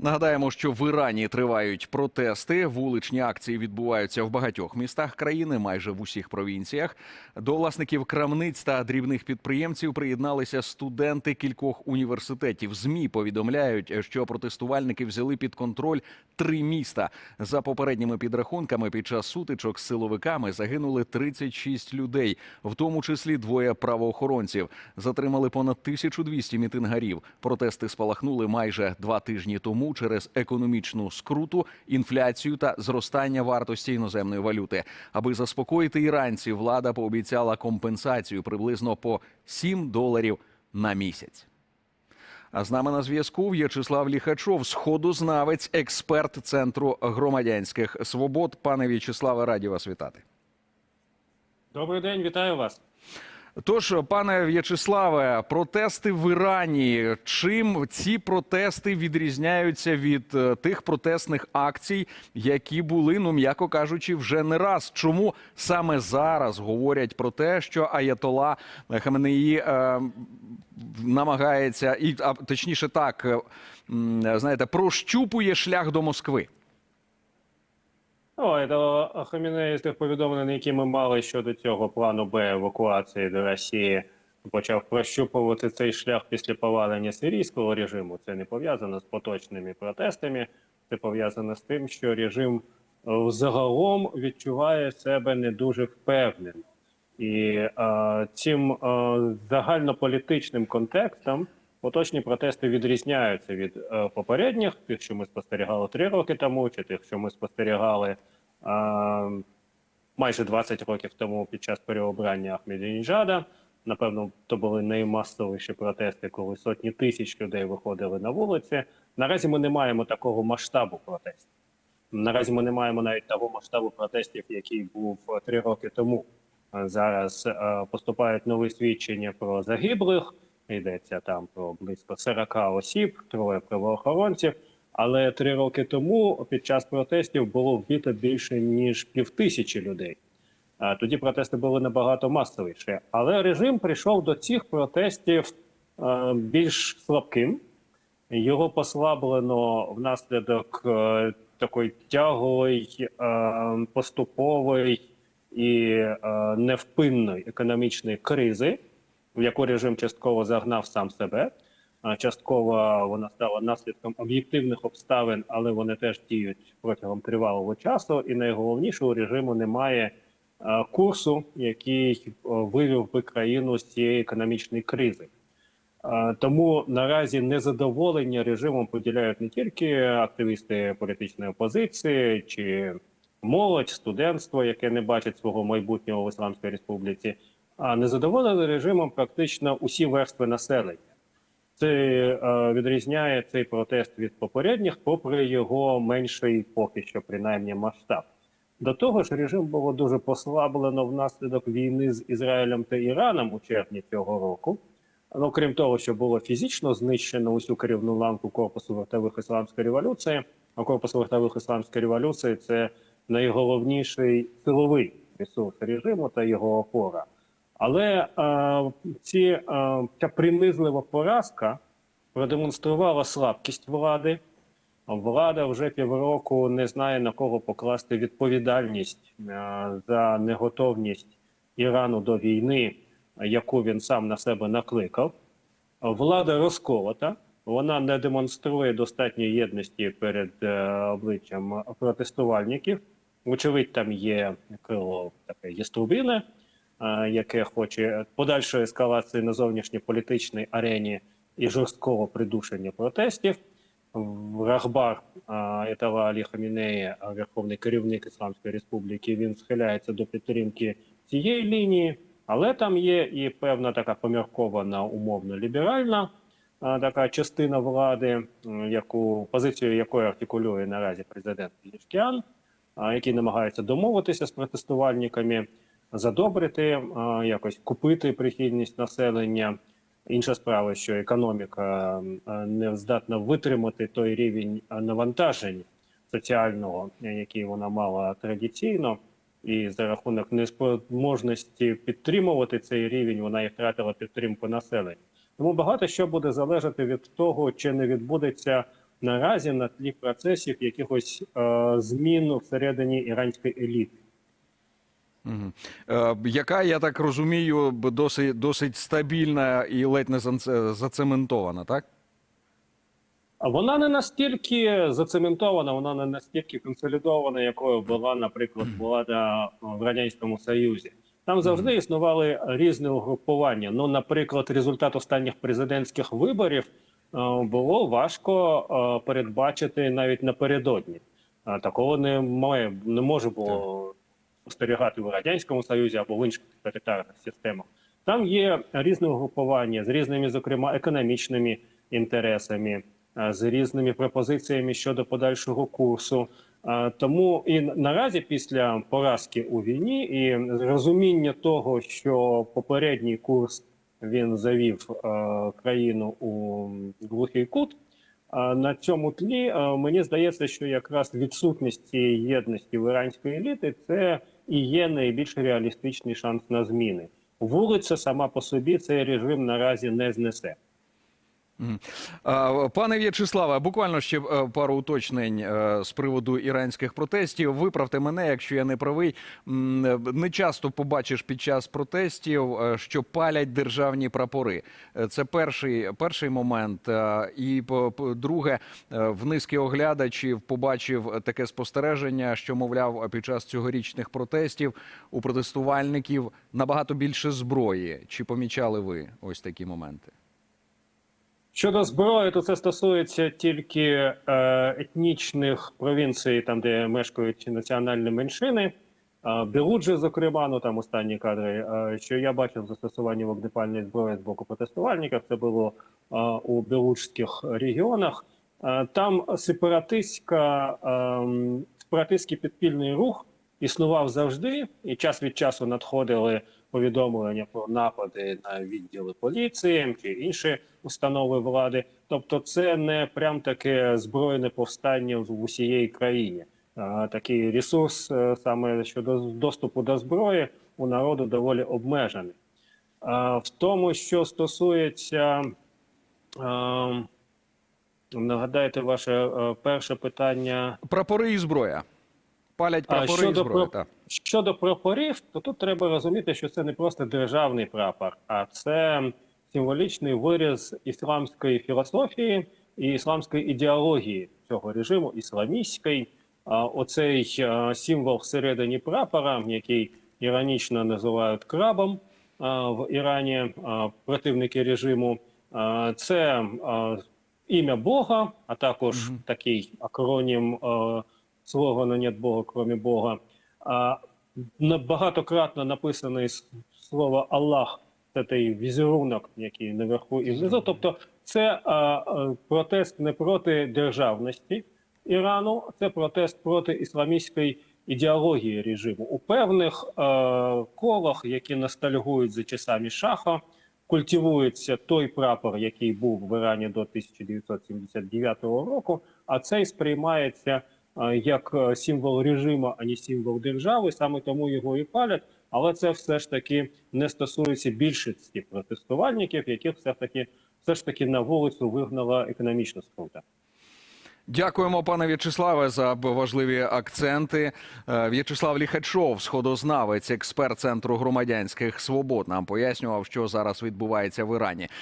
Нагадаємо, що в Ірані тривають протести. Вуличні акції відбуваються в багатьох містах країни, майже в усіх провінціях. До власників крамниць та дрібних підприємців приєдналися студенти кількох університетів. Змі повідомляють, що протестувальники взяли під контроль три міста. За попередніми підрахунками, під час сутичок з силовиками загинули 36 людей, в тому числі двоє правоохоронців. Затримали понад 1200 мітингарів. Протести спалахнули майже два тижні тому через економічну скруту, інфляцію та зростання вартості іноземної валюти. Аби заспокоїти іранців, влада пообіцяла компенсацію приблизно по 7 доларів на місяць. А з нами на зв'язку В'ячеслав Ліхачов, сходознавець, експерт Центру громадянських свобод. Пане В'ячеславе, раді вас вітати. Добрий день, вітаю вас. Тож, пане В'ячеславе, протести в Ірані. Чим ці протести відрізняються від е, тих протестних акцій, які були, ну м'яко кажучи, вже не раз? Чому саме зараз говорять про те, що Аятола Хаменеї е, намагається, і а, точніше так, е, знаєте, прощупує шлях до Москви? О, це Хамінеї з тих повідомлень, які ми мали щодо цього плану Б евакуації до Росії, почав прощупувати цей шлях після повалення сирійського режиму. Це не пов'язано з поточними протестами, це пов'язано з тим, що режим е, взагалом відчуває себе не дуже впевнено. І е, цим е, загальнополітичним контекстом поточні протести відрізняються від е, попередніх, тих, що ми спостерігали три роки тому, чи тих, що ми спостерігали е, майже 20 років тому під час переобрання Ахмедініжада. Напевно, то були наймасовіші протести, коли сотні тисяч людей виходили на вулиці. Наразі ми не маємо такого масштабу протестів. Наразі ми не маємо навіть того масштабу протестів, який був е, три роки тому. Зараз е, поступають нові свідчення про загиблих. Йдеться там про близько 40 осіб, троє правоохоронців. Але три роки тому під час протестів було вбито більше ніж півтисячі людей. Тоді протести були набагато масовіші. Але режим прийшов до цих протестів е, більш слабким. Його послаблено внаслідок е, такої тяглої, е, поступової і невпинної економічної кризи, в яку режим частково загнав сам себе. Частково вона стала наслідком об'єктивних обставин, але вони теж діють протягом тривалого часу. І найголовніше у режиму немає курсу, який е, вивів би країну з цієї економічної кризи. Тому наразі незадоволення режимом поділяють не тільки активісти політичної опозиції чи молодь, студентство, яке не бачить свого майбутнього в Ісламській Республіці, а незадоволені режимом практично усі верстви населення. Це е, відрізняє цей протест від попередніх, попри його менший поки що, принаймні, масштаб. До того ж, режим було дуже послаблено внаслідок війни з Ізраїлем та Іраном у червні цього року. Ну, крім того, що було фізично знищено усю керівну ланку корпусу вартових ісламської революції. А корпус вартових ісламської революції це найголовніший силовий ресурс режиму та його опора. Але е, ці, е, ця принизлива поразка продемонструвала слабкість влади. Влада вже півроку не знає на кого покласти відповідальність е, за неготовність Ірану до війни, яку він сам на себе накликав. Влада розколота, вона не демонструє достатньої єдності перед обличчям протестувальників. Вочевидь, там є крило таке яструбине, е, яке хоче подальшої ескалації на зовнішньополітичній арені і жорсткого придушення протестів. Рахбар Етала Алі Хамінеї, верховний керівник Ісламської Республіки, він схиляється до підтримки цієї лінії, але там є і певна така поміркована умовно ліберальна така частина влади, яку позицію якої артикулює наразі президент Лішкіан, який намагається домовитися з протестувальниками, задобрити, якось купити прихильність населення. Інша справа, що економіка не здатна витримати той рівень навантажень соціального, е, який вона мала традиційно, і за рахунок неспроможності підтримувати цей рівень, вона і втратила підтримку населення. Тому багато що буде залежати від того, чи не відбудеться наразі на тлі процесів якихось е, змін всередині іранської еліти. Мгм. Е, яка, я так розумію, досить, досить стабільна і ледь не зацементована, так? Вона не настільки зацементована, вона не настільки консолідована, якою була, наприклад, влада в радянському союзі. Там завжди існували різні угрупування. Ну, наприклад, результат останніх президентських виборів е, було важко е, передбачити навіть напередодні. Такого не має не може було спостерігати в радянському союзі або в інших тоталітарних системах. Там є різні угрупування з різними, зокрема, економічними інтересами, е, з різними пропозиціями щодо подальшого курсу. Е, Тому і наразі, після поразки у війні, і розуміння того, що попередній курс він завів е, країну у глухий кут. На цьому тлі мені здається, що якраз відсутність цієї єдності в іранської еліти це і є найбільш реалістичний шанс на зміни. Вулиця сама по собі цей режим наразі не знесе. Пане В'ячеславе, буквально ще е, пару уточнень е, з приводу іранських протестів. Виправте мене, якщо я не правий. Не часто побачиш під час протестів, е, що палять державні прапори. Це перший, перший момент. І друге, в низки оглядачів побачив таке спостереження, що мовляв під час цьогорічних протестів у протестувальників набагато більше зброї. Чи помічали ви ось такі моменти? Щодо зброї, то це стосується тільки е, етнічних провінцій, там де мешкають національні меншини. Белуджі, зокрема, ну там останні кадри, е, що я бачив застосування вогнепальної зброї з боку протестувальників. Це було е, у белуджських регіонах. Там сепаратистська е, сепаратистський підпільний рух існував завжди, і час від часу надходили повідомлення про напади на відділи поліції чи інші установи влади. Тобто, це не прям таке збройне повстання в усієї країні. Такий ресурс е, саме щодо доступу до зброї у народу доволі обмежений. В тому, що стосується нагадайте ваше е, перше питання. Прапори і зброя. Палять прапори і зброя. про-. Щодо прапорів, то тут треба розуміти, що це не просто державний прапор, а це символічний вираз ісламської філософії і ісламської ідеології цього режиму, ісламістський. А оцей символ всередині прапора, який іронічно називають крабом в Ірані, противники режиму, це ім'я Бога, а також такий акронім а, слогана «Нет Бога, кроме Бога». Багатократно написане слово Аллах, той візерунок, який наверху і внизу. Тобто, це а, а, протест не проти державності Ірану, це протест проти ісламістської ідеології режиму. У певних е, колах, які ностальгують за часами шаха, культивується той прапор, який був в Ірані до 1979 року, а цей сприймається е, як е, символ режиму, а не символ держави. Саме тому його і палять. Але це все ж таки не стосується більшості протестувальників, яких все ж таки все ж таки на вулицю вигнала економічна спрута. Дякуємо, пане В'ячеславе, за важливі акценти. Е, В'ячеслав Ліхачов, сходознавець, експерт центру громадянських свобод, нам пояснював, що зараз відбувається в Ірані.